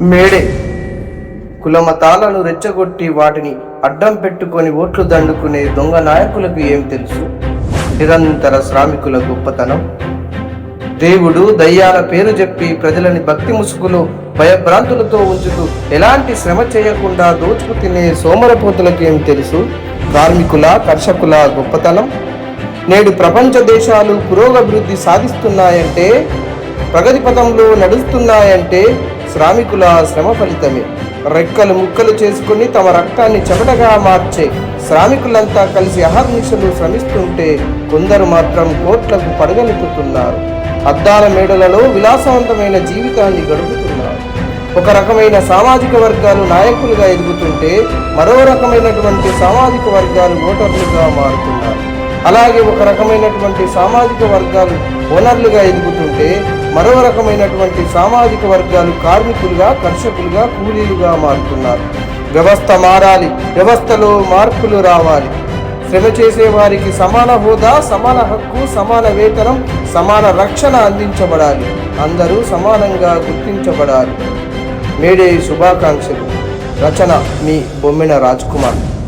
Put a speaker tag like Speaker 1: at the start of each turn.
Speaker 1: May Day. కులమతాలను రెచ్చగొట్టి వాటిని అడ్డం పెట్టుకొని ఓట్లు దండుకునే దొంగ నాయకులకు ఏం తెలుసు? నిరంతర శ్రామికుల గొప్పతనం. దేవుడు దయ్యాల పేరు చెప్పి ప్రజలని భక్తి ముసుగులో భయభ్రాంతులతో ఉంచుతూ ఎలాంటి శ్రమ చేయకుండా దోచుకు తినే సోమరపోతులకు ఏం తెలుసు? కార్మికుల కర్షకుల గొప్పతనం. నేడు ప్రపంచ దేశాలు పురోగభివృద్ధి సాధిస్తున్నాయంటే ప్రగతి పథంలో నడుస్తున్నాయంటే శ్రామికుల శ్రమ ఫలితమే. రెక్కలు ముక్కలు చేసుకుని తమ రక్తాన్ని చెమటగా మార్చే శ్రామికులంతా కలిసి అహర్నిశలు శ్రమిస్తుంటే కొందరు మాత్రం కోట్లకు పడగలుపుతున్నారు. అద్దాల మేడలలో విలాసవంతమైన జీవితాన్ని గడుపుతున్నారు. ఒక రకమైన సామాజిక వర్గాలు నాయకులుగా ఎదుగుతుంటే మరో రకమైనటువంటి సామాజిక వర్గాలు ఓటర్లుగా మారుతున్నారు. అలాగే ఒక రకమైనటువంటి సామాజిక వర్గాలు ఓనర్లుగా ఎదుగుతుంటే మరో రకమైనటువంటి సామాజిక వర్గాలు కార్మికులుగా కర్షకులుగా కూలీలుగా మారుతున్నారు. వ్యవస్థ మారాలి. వ్యవస్థలో మార్పులు రావాలి. శ్రమ చేసే వారికి సమాన హోదా సమాన హక్కు సమాన వేతనం సమాన రక్షణ అందించబడాలి. అందరూ సమానంగా గుర్తించబడాలి. మేడే శుభాకాంక్షలు. రచన మీ బొమ్మిన రాజ్ కుమార్